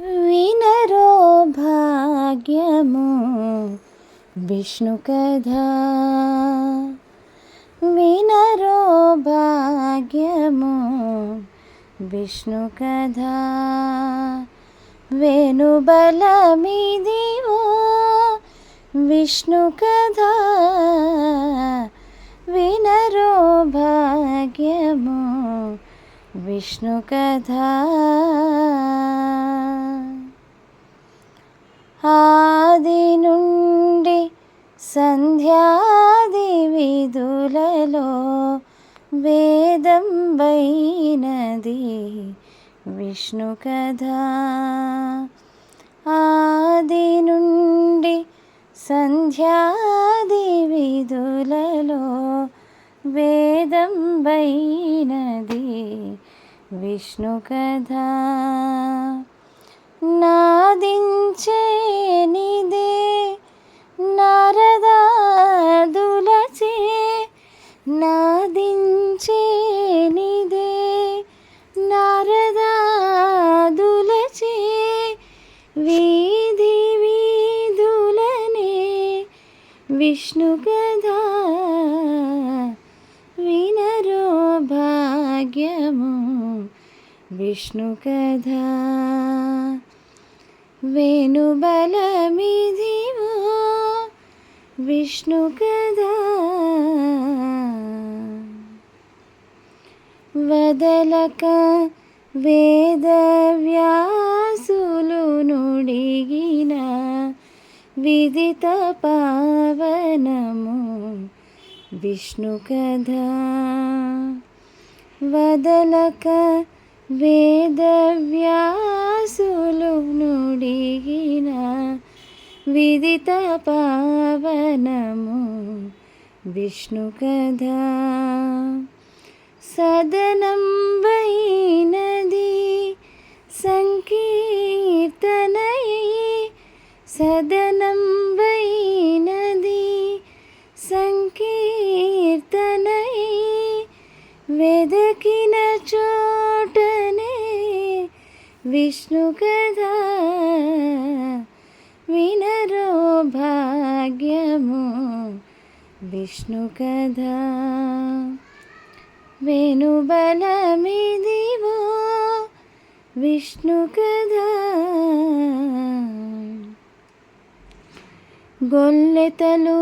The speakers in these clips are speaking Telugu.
వినరో భాగ్యము. విష్ణు కథా. వినరో భాగ్యము. విష్ణు కథా. వేణుబలమిదివో. విష్ణు కథా. వినరో భాగ్యము. విష్ణు కథా. వేదం వైనది విష్ణు కథ. ఆది నుండి సంధ్యాది విధులలో వేదం వైనది విష్ణు కథ. నాదించే నిదే నారదాదులచే నాదించే నిదే నారదాదులచే వీధి వీధులనే విష్ణు కథా వినరో భాగ్యము విష్ణు కథా వేణుబలమిదివో విష్ణు కథా వదలక వేదవ్యాసులు నుడిగిన విదిత పావనము విష్ణు కథా. వదలక వేదవ్యాసులు నుడిగిన విదిత పావనము విష్ణు కథా. సదనం వైనది సంకీర్తనై సదనం వైనది సంకీర్తనై వెదకిన చోటనే విష్ణు కథా వినరో భాగ్యము విష్ణు కథా వేణుబలమిదివో విష్ణు కథా గొల్లెతలు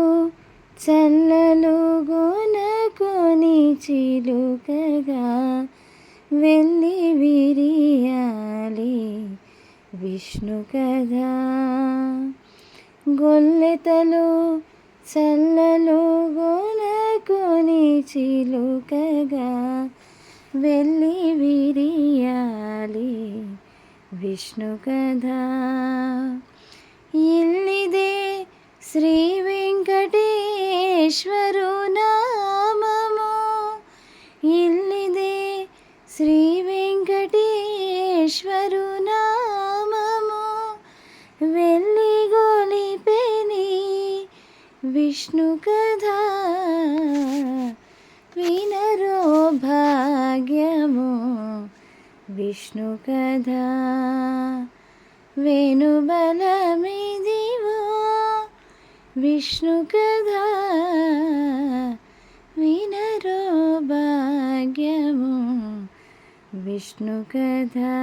చల్లలు గోనకొని చిలుకగా వెళ్ళి విరియాలి విష్ణు కథా గొల్లెతలు చల్లలు గోనకొని చిలుకగా వెళ్ళి విరియాలి విష్ణు కథ. ఇల్లిదే శ్రీ వెంకటేశ్వరు నామము. ఇల్లిదే శ్రీ వెంకటేశ్వరు విష్ణు కథా వినరో భాగ్యము విష్ణు కథా వేణుబలమిదివో విష్ణు కథా వినరో భాగ్యము విష్ణు కథా